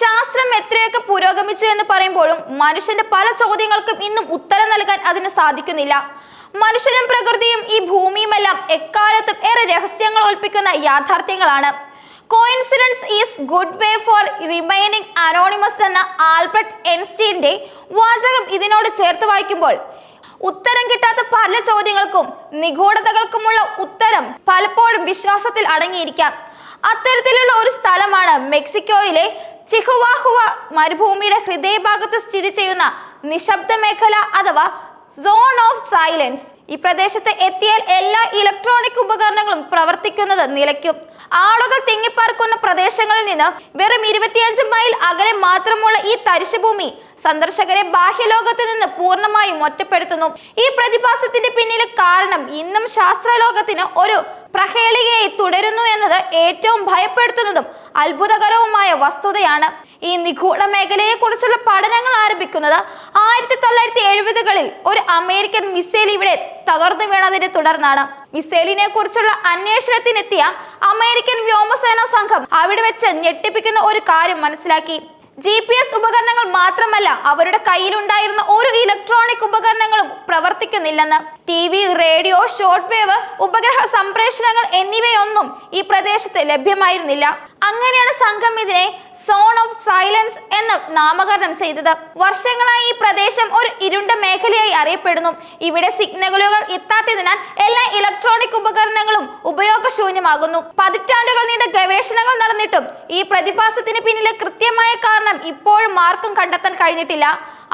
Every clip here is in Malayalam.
ശാസ്ത്രം എത്രയൊക്കെ പുരോഗമിച്ചു എന്ന് പറയുമ്പോഴും മനുഷ്യന്റെ പല ചോദ്യങ്ങൾക്കും ഇന്നും ഉത്തരം നൽകാൻ അതിന് സാധിക്കുന്നില്ല. മനുഷ്യനും പ്രകൃതിയും ഈ ഭൂമിയുമെല്ലാം എക്കാലത്തും ഏറെ രഹസ്യങ്ങൾ ഒൽപ്പിക്കുന്ന യാഥാർത്ഥ്യങ്ങളാണ്. Coincidence is good way for remaining anonymous എന്ന ആൽബർട്ട് എൻസ്റ്റീന്റെ വാചകം ഇതിനോട് ചേർത്ത് വായിക്കുമ്പോൾ ഉത്തരം കിട്ടാത്ത പല ചോദ്യങ്ങൾക്കും നിഗൂഢതകൾക്കുമുള്ള ഉത്തരം പലപ്പോഴും വിശ്വാസത്തിൽ അടങ്ങിയിരിക്കാം. അത്തരത്തിലുള്ള ഒരു സ്ഥലമാണ് മെക്സിക്കോയിലെ ചിഹുവാഹുവ മരുഭൂമിയുടെ ഹൃദയഭാഗത്ത് സ്ഥിതി ചെയ്യുന്ന നിശബ്ദ മേഖല അഥവാ സോൺ ഓഫ് സൈലൻസ് ഈ പ്രദേശത്ത് എത്തിയാൽ എല്ലാ ഇലക്ട്രോണിക് ഉപകരണങ്ങളും പ്രവർത്തിക്കുന്നത് നിലയ്ക്കും. ആളുകൾ തിങ്ങിപ്പാർക്കുന്ന പ്രദേശങ്ങളിൽ നിന്ന് വെറും ഇരുപത്തിയഞ്ച് മൈൽ അകലെ മാത്രമുള്ള ഈ തരിശുഭൂമി സന്ദർശകരെ ബാഹ്യലോകത്ത് നിന്ന് പൂർണമായും ഒറ്റപ്പെടുത്തുന്നു. ഈ പ്രതിഭാസത്തിന്റെ പിന്നിലെ കാരണം ഇന്നും ശാസ്ത്രലോകത്തിന് ഒരു പ്രഹേളികയായി തുടരുന്നു എന്നത് ഏറ്റവും ഭയപ്പെടുത്തുന്നതും അത്ഭുതകരവുമായ വസ്തുതയാണ്. ഈ നിഗൂഢ മേഖലയെ കുറിച്ചുള്ള പഠനങ്ങൾ ആരംഭിക്കുന്നത് ആയിരത്തി തൊള്ളായിരത്തി എഴുപതുകളിൽ ഒരു അമേരിക്കൻ മിസൈൽ ഇവിടെ തകർന്നു വീണതിനെ തുടർന്നാണ്. മിസൈലിനെ കുറിച്ചുള്ള അന്വേഷണത്തിനെത്തിയ അമേരിക്കൻ വ്യോമസേന സംഘം അവിടെ വെച്ച് ഞെട്ടിപ്പിക്കുന്ന ഒരു കാര്യം മനസ്സിലാക്കി. ജി പി എസ് ഉപകരണങ്ങൾ മാത്രമല്ല അവരുടെ കയ്യിലുണ്ടായിരുന്ന ഒരു ഇലക്ട്രോണിക് ഉപകരണങ്ങളും പ്രവർത്തിക്കുന്നില്ലെന്ന്. T V radio short wave ഉപഗ്രഹ സംപ്രേഷണങ്ങൾ എന്നിവയൊന്നും ഈ പ്രദേശത്ത് ലഭ്യമായിരുന്നില്ല. അങ്ങനെയാണ് സംഘം ഇതിനെ സോൺ ഓഫ് സൈലൻസ് എന്ന് നാമകരണം ചെയ്തത്. വർഷങ്ങളായി ഈ പ്രദേശം ഒരു ഇരുണ്ട മേഖലയായി അറിയപ്പെടുന്നു. ഇവിടെ സിഗ്നലുകൾ എത്താത്തതിനാൽ എല്ലാ ഇലക്ട്രോണിക് ഉപകരണങ്ങളും ഉപയോഗശൂന്യമാകുന്നു. പതിറ്റാണ്ടുകൾ നീണ്ട ഗവേഷണങ്ങൾ നടന്നിട്ടും ഈ പ്രതിഭാസത്തിന് പിന്നിലെ കൃത്യമായ കാരണം ഇപ്പോഴും ആർക്കും കണ്ടെത്താൻ കഴിഞ്ഞിട്ടില്ല.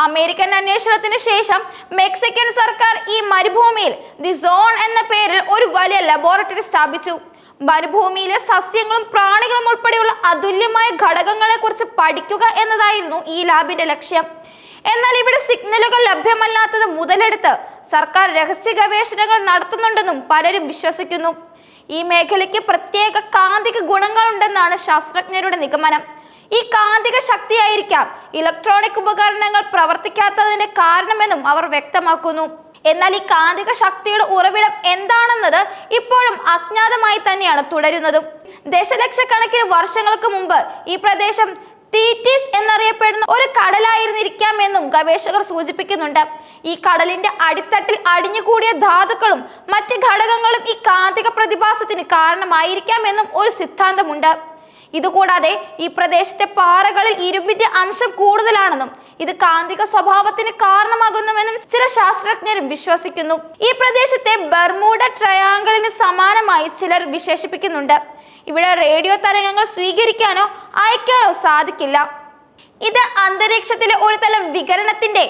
അമേരിക്കൻ അന്വേഷണത്തിന് ശേഷം മെക്സിക്കൻ സർക്കാർ ഈ മരുഭൂമിയിൽ ദി സോൺ എന്ന പേരിൽ ഒരു വലിയ ലബോറട്ടറി സ്ഥാപിച്ചു. മരുഭൂമിയിലെ സസ്യങ്ങളും പ്രാണികളും ഉൾപ്പെടെയുള്ള അതുല്യമായ ഘടകങ്ങളെ കുറിച്ച് പഠിക്കുക എന്നതായിരുന്നു ഈ ലാബിന്റെ ലക്ഷ്യം. എന്നാൽ ഇവിടെ സിഗ്നലുകൾ ലഭ്യമല്ലാത്തത് മുതലെടുത്ത് സർക്കാർ രഹസ്യ ഗവേഷണങ്ങൾ നടത്തുന്നുണ്ടെന്നും പലരും വിശ്വസിക്കുന്നു. ഈ മേഖലയ്ക്ക് പ്രത്യേക കാന്തിക ഗുണങ്ങളുണ്ടെന്നാണ് ശാസ്ത്രജ്ഞരുടെ നിഗമനം. ഈ കാന്തിക ശക്തിയായിരിക്കാം ഇലക്ട്രോണിക് ഉപകരണങ്ങൾ പ്രവർത്തിക്കാത്തതിന്റെ കാരണമെന്നും അവർ വ്യക്തമാക്കുന്നു. എന്നാൽ ഈ കാന്തിക ശക്തിയുടെ ഉറവിടം എന്താണെന്നത് ഇപ്പോഴും അജ്ഞാതമായി തന്നെയാണ് തുടരുന്നതും. ദശലക്ഷക്കണക്കിന് വർഷങ്ങൾക്ക് മുമ്പ് ഈ പ്രദേശം തീറ്റീസ് എന്നറിയപ്പെടുന്ന ഒരു കടലായിരുന്നിരിക്കാമെന്നും ഗവേഷകർ സൂചിപ്പിക്കുന്നുണ്ട്. ഈ കടലിന്റെ അടിത്തട്ടിൽ അടിഞ്ഞുകൂടിയ ധാതുക്കളും മറ്റ് ഘടകങ്ങളും ഈ കാന്തിക പ്രതിഭാസത്തിന് കാരണമായിരിക്കാമെന്നും ഒരു സിദ്ധാന്തമുണ്ട്. ഇതുകൂടാതെ ഈ പ്രദേശത്തെ പാറകളിൽ ഇരുമ്പിന്റെ അംശം കൂടുതലാണെന്നും ഇത് കാന്തിക സ്വഭാവത്തിന് കാരണമാകുന്നുവെന്നും ചില ശാസ്ത്രജ്ഞരും വിശ്വസിക്കുന്നു. ഈ പ്രദേശത്തെ ബർമൂഡ ട്രയാങ്കിളിന് സമാനമായി ചിലർ വിശേഷിപ്പിക്കുന്നുണ്ട്. ഇവിടെ റേഡിയോ തരംഗങ്ങൾ സ്വീകരിക്കാനോ അയക്കാനോ സാധിക്കില്ല. ഇത് അന്തരീക്ഷത്തിലെ ഒരു തലം വികരണത്തിന്റെ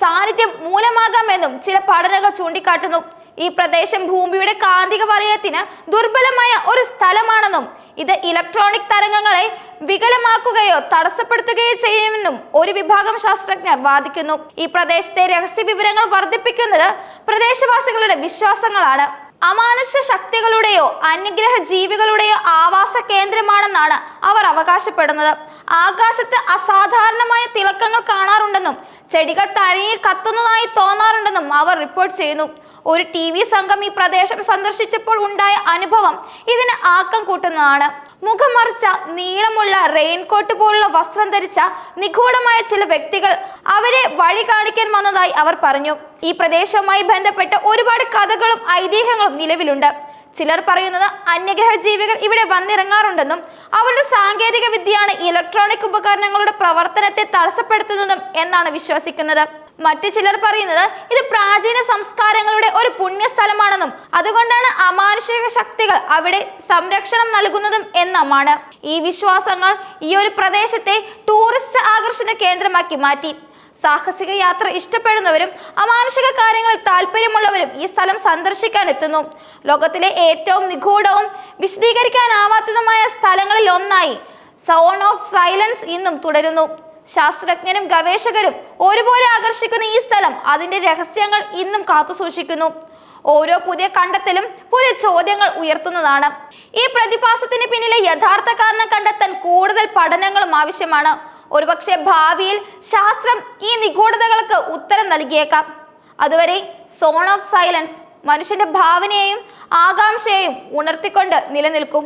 സാന്നിധ്യം മൂലമാകാമെന്നും ചില പഠനങ്ങൾ ചൂണ്ടിക്കാട്ടുന്നു. ഈ പ്രദേശം ഭൂമിയുടെ കാന്തിക വലയത്തിന് ദുർബലമായ ഒരു സ്ഥലമാണെന്നും ഇത് ഇലക്ട്രോണിക് തരംഗങ്ങളെ വികലമാക്കുകയോ തടസ്സപ്പെടുത്തുകയോ ചെയ്യുമെന്നും ഒരു വിഭാഗം ശാസ്ത്രജ്ഞർ വാദിക്കുന്നു. ഈ പ്രദേശത്തെ രഹസ്യ വിവരങ്ങൾ വർദ്ധിപ്പിക്കുന്നത് പ്രദേശവാസികളുടെ വിശ്വാസങ്ങളാണ്. അമാനുഷ്യ ശക്തികളുടെയോ അന്യഗ്രഹ ജീവികളുടെയോ ആവാസ കേന്ദ്രമാണെന്നാണ് അവർ അവകാശപ്പെടുന്നത്. ആകാശത്ത് അസാധാരണമായ തിളക്കങ്ങൾ കാണാറുണ്ടെന്നും ചെടികൾ തനിയെ കത്തുന്നതായി തോന്നാറുണ്ടെന്നും അവർ റിപ്പോർട്ട് ചെയ്യുന്നു. ഒരു ടി വി സംഘം ഈ പ്രദേശം സന്ദർശിച്ചപ്പോൾ ഉണ്ടായ അനുഭവം ഇതിന് ആക്കം കൂട്ടുന്നതാണ്. മുഖം മറിച്ച നീളമുള്ള റെയിൻകോട്ട് പോലുള്ള വസ്ത്രം ധരിച്ച നിഗൂഢമായ ചില വ്യക്തികൾ അവരെ വഴി കാണിക്കാൻ വന്നതായി അവർ പറഞ്ഞു. ഈ പ്രദേശവുമായി ബന്ധപ്പെട്ട് ഒരുപാട് കഥകളും ഐതിഹ്യങ്ങളും നിലവിലുണ്ട്. ചിലർ പറയുന്നത് അന്യഗ്രഹ ജീവികൾ ഇവിടെ വന്നിറങ്ങാറുണ്ടെന്നും അവരുടെ സാങ്കേതിക വിദ്യയാണ് ഇലക്ട്രോണിക് ഉപകരണങ്ങളുടെ പ്രവർത്തനത്തെ തടസ്സപ്പെടുത്തുന്നതും എന്നാണ് വിശ്വസിക്കുന്നത്. മറ്റു ചിലർ പറയുന്നത് ഇത് പ്രാചീന സംസ്കാരങ്ങളുടെ ഒരു പുണ്യസ്ഥലമാണെന്നും അതുകൊണ്ടാണ് അമാനുഷിക ശക്തികൾ അവിടെ സംരക്ഷണം നൽകുന്നതും എന്നുമാണ്. ഈ വിശ്വാസങ്ങൾ ഈ ഒരു പ്രദേശത്തെ ടൂറിസ്റ്റ് ആകർഷണ കേന്ദ്രമാക്കി മാറ്റി. സാഹസിക യാത്ര ഇഷ്ടപ്പെടുന്നവരും അമാനുഷിക കാര്യങ്ങളിൽ താല്പര്യമുള്ളവരും ഈ സ്ഥലം സന്ദർശിക്കാൻ എത്തുന്നു. ലോകത്തിലെ ഏറ്റവും നിഗൂഢവും വിശദീകരിക്കാനാവാത്തതുമായ സ്ഥലങ്ങളിൽ ഒന്നായി സോൺ ഓഫ് സൈലൻസ് ഇന്നും തുടരുന്നു. ശാസ്ത്രജ്ഞരും ഗവേഷകരും ഒരുപോലെ ആകർഷിക്കുന്ന ഈ സ്ഥലം അതിന്റെ രഹസ്യങ്ങൾ ഇന്നും കാത്തുസൂക്ഷിക്കുന്നു ഓരോ പുതിയ കണ്ടെത്തലും പുതിയ ചോദ്യങ്ങൾ ഉയർത്തുന്നതാണ്. ഈ പ്രതിഭാസത്തിന് പിന്നിലെ യഥാർത്ഥ കാരണം കണ്ടെത്താൻ കൂടുതൽ പഠനങ്ങളും ആവശ്യമാണ്. ഒരുപക്ഷെ ഭാവിയിൽ ശാസ്ത്രം ഈ നിഗൂഢതകൾക്ക് ഉത്തരം നൽകിയേക്കാം. അതുവരെ സോൺ ഓഫ് സൈലൻസ് മനുഷ്യന്റെ ഭാവനയെയും ആകാംക്ഷയെയും ഉണർത്തിക്കൊണ്ട് നിലനിൽക്കും.